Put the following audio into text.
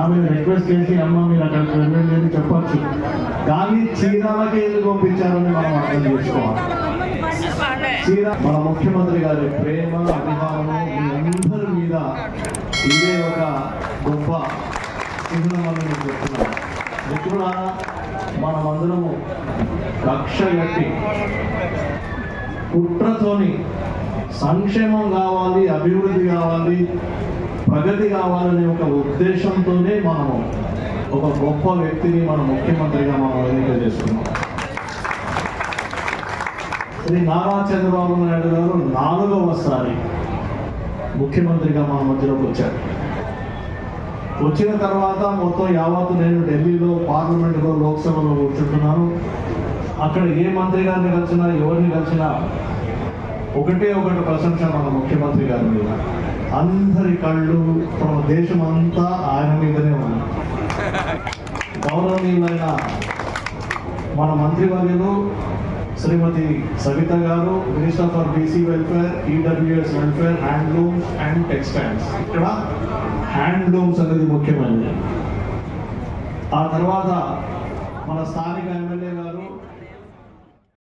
ఆమె రిక్వెస్ట్ చేసి అమ్మ మీరు అక్కడికి వెళ్ళండి అని చెప్పొచ్చు. కానీ చీరాలకే ఎందుకు పంపించారని మనం అర్థం చేసుకోవాలి. చీర మన ముఖ్యమంత్రి గారి ప్రేమ అభిమానం మీ అందరి మీద ఇదే ఒక గొప్ప చిహ్నం అని నేను చెప్తున్నాను. మిత్రులారా మనమందరము కక్ష కట్టి కుట్రతోని సంక్షేమం కావాలి అభివృద్ధి కావాలి ప్రగతి కావాలనే ఒక ఉద్దేశంతోనే మనము ఒక గొప్ప వ్యక్తిని మన ముఖ్యమంత్రిగా మనం ఎన్నిక చేసుకున్నాం. శ్రీ నారా చంద్రబాబు నాయుడు గారు నాలుగవసారి ముఖ్యమంత్రిగా మన మధ్యలోకి వచ్చారు. వచ్చిన తర్వాత మొత్తం యావత్తు నేను ఢిల్లీలో పార్లమెంట్లో లోక్సభలో కూర్చుంటున్నాను. అక్కడ ఏ మంత్రి గారిని కలిసినా ఎవరిని కలిసినా ఒకటే ఒకటి ప్రశంస మన ముఖ్యమంత్రి గారి మీద. అందరి కళ్ళు మన దేశం అంతా ఆయన మీదనే ఉంది గౌరవనీయులైన మన మంత్రివర్యులు శ్రీమతి సవిత గారు minister for BC welfare EWS welfare handlooms and textiles ఇక్కడ హ్యాండ్లూమ్స్ అనేది ముఖ్యమైనది. ఆ తర్వాత మన స్థానిక ఎమ్మెల్యే గారు